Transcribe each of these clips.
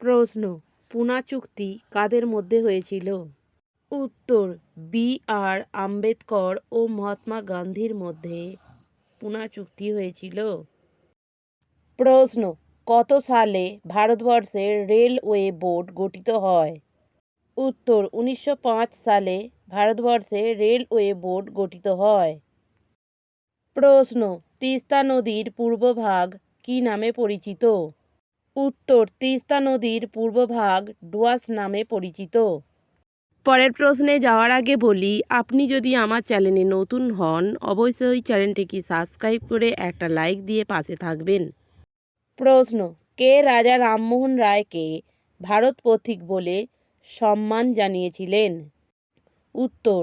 প্রশ্ন, পুনা চুক্তি কাদের মধ্যে হয়েছিল? উত্তর, বি আর আম্বেদকর ও মহাত্মা গান্ধীর মধ্যে পুনা চুক্তি হয়েছিল। প্রশ্ন, কত সালে ভারতবর্ষের রেলওয়ে বোর্ড গঠিত হয়? উত্তর, উনিশশো পাঁচ সালে ভারতবর্ষে রেলওয়ে বোর্ড গঠিত হয়। প্রশ্ন, তিস্তা নদীর পূর্বভাগ কী নামে পরিচিত? উত্তর তিস্তা নদীর পূর্বভাগ ডুয়াস নামে পরিচিত। পরের প্রশ্নে যাওয়ার আগে বলি, আপনি যদি আমার চ্যানেলে নতুন হন, অবশ্যই চ্যানেলটিকে সাবস্ক্রাইব করে একটা লাইক দিয়ে পাশে থাকবেন। প্রশ্ন, কে রাজা রামমোহন রায়কে ভারত পথিক বলে সম্মান জানিয়েছিলেন? উত্তর,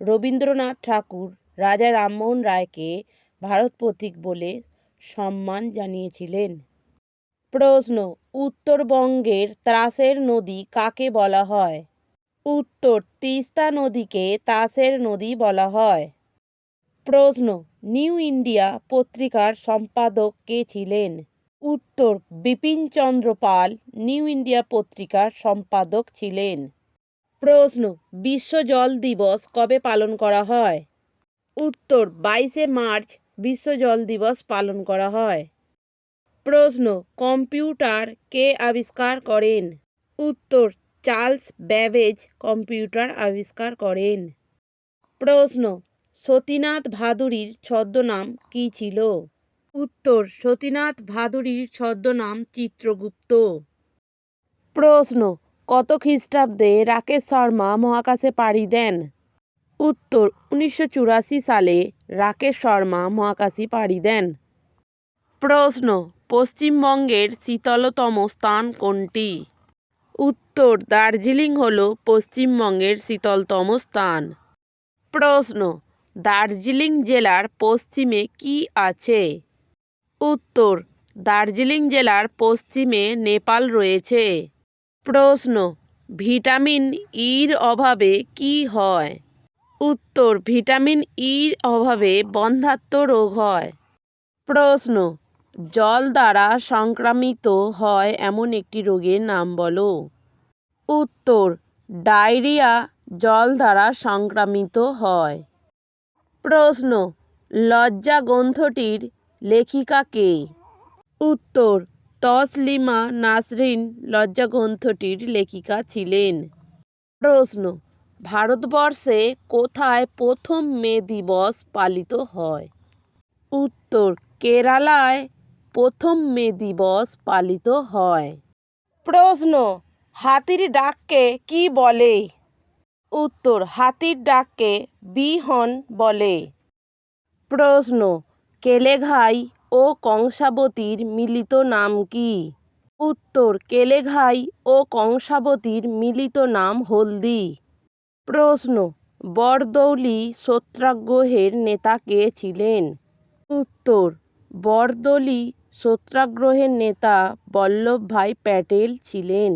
রবীন্দ্রনাথ ঠাকুর রাজা রামমোহন রায়কে ভারত পথিক বলে সম্মান জানিয়েছিলেন। প্রশ্ন, উত্তরবঙ্গের ত্রাসের নদী কাকে বলা হয়? উত্তর, তিস্তা নদীকে তাসের নদী বলা হয়। প্রশ্ন, নিউ ইন্ডিয়া পত্রিকার সম্পাদক কে ছিলেন? উত্তর বিপিনচন্দ্র পাল, নিউ ইন্ডিয়া পত্রিকার সম্পাদক ছিলেন। প্রশ্ন, বিশ্ব জল দিবস কবে পালন করা হয়? উত্তর, বাইশে মার্চ বিশ্ব জল দিবস পালন করা হয়। প্রশ্ন, কম্পিউটার কে আবিষ্কার করেন? উত্তর, চার্লস ব্যাবেজ কম্পিউটার আবিষ্কার করেন। প্রশ্ন, সতীনাথ ভাদুরীর ছদ্মনাম কী ছিল? উত্তর, সতীনাথ ভাদুরীর ছদ্মনাম চিত্রগুপ্ত। প্রশ্ন, কত খ্রিস্টাব্দে রাকেশ শর্মা মহাকাশে পাড়ি দেন? উত্তর, উনিশশো চুরাশি সালে রাকেশ শর্মা মহাকাশে পাড়ি দেন। প্রশ্ন, পশ্চিমবঙ্গের শীতলতম স্থান কোনটি? উত্তর, দার্জিলিং হল পশ্চিমবঙ্গের শীতলতম স্থান। প্রশ্ন, দার্জিলিং জেলার পশ্চিমে কি আছে? উত্তর, দার্জিলিং জেলার পশ্চিমে নেপাল রয়েছে। প্রশ্ন, ভিটামিন ইর অভাবে কি হয়? উত্তর, ভিটামিন ইর অভাবে বন্ধ্যাত্ব রোগ হয়। প্রশ্ন জল দ্বারা সংক্রামিত হয় এমন একটি রোগের নাম বলো। উত্তর, ডায়রিয়া জল দ্বারা সংক্রামিত হয়। প্রশ্ন, লজ্জা গ্রন্থটির লেখিকা কে? উত্তর, তসলিমা নাসরিন লজ্জা গ্রন্থটির লেখিকা ছিলেন। প্রশ্ন, ভারতবর্ষে কোথায় প্রথম মে দিবস পালিত হয়? উত্তর, কেরালায় প্রথম মে দিবস পালিত হয়। প্রশ্ন, হাতির ডাককে কি বলে? উত্তর, হাতির ডাককে বিহন বলে। প্রশ্ন, কেলেঘাই ও কংসাবতীর মিলিত নাম কি? উত্তর, কেলেঘাই ও কংসাবতীর মিলিত নাম হলদি। প্রশ্ন, বরদৌলি সত্যাগ্রহের নেতা কে ছিলেন? উত্তর, বরদলি সত্যাগ্রহের নেতা বল্লভভাই প্যাটেল ছিলেন।